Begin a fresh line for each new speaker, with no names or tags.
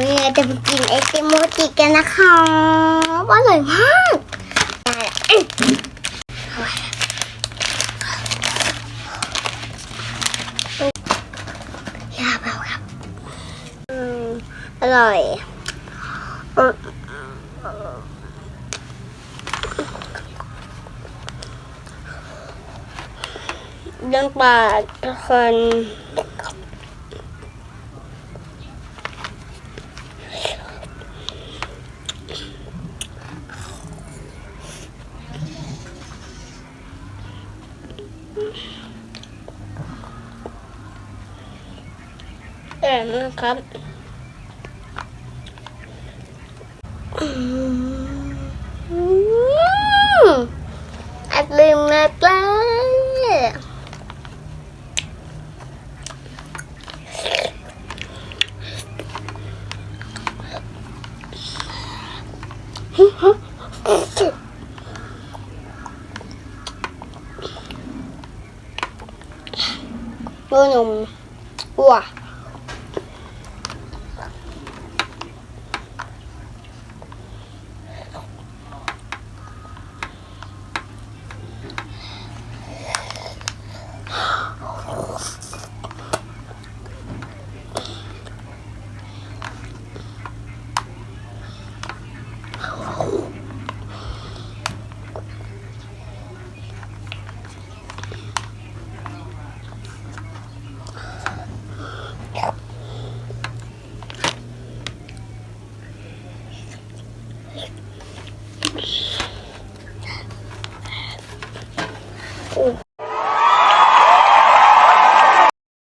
วันนี้เราจะไปกินไอติมโมจิกันนะคะอร่อยมากยาเบาครับอร่อยเรื่องปาทุกคน เออนะครับอัดลืมมากเลยดูหนุ่มว้า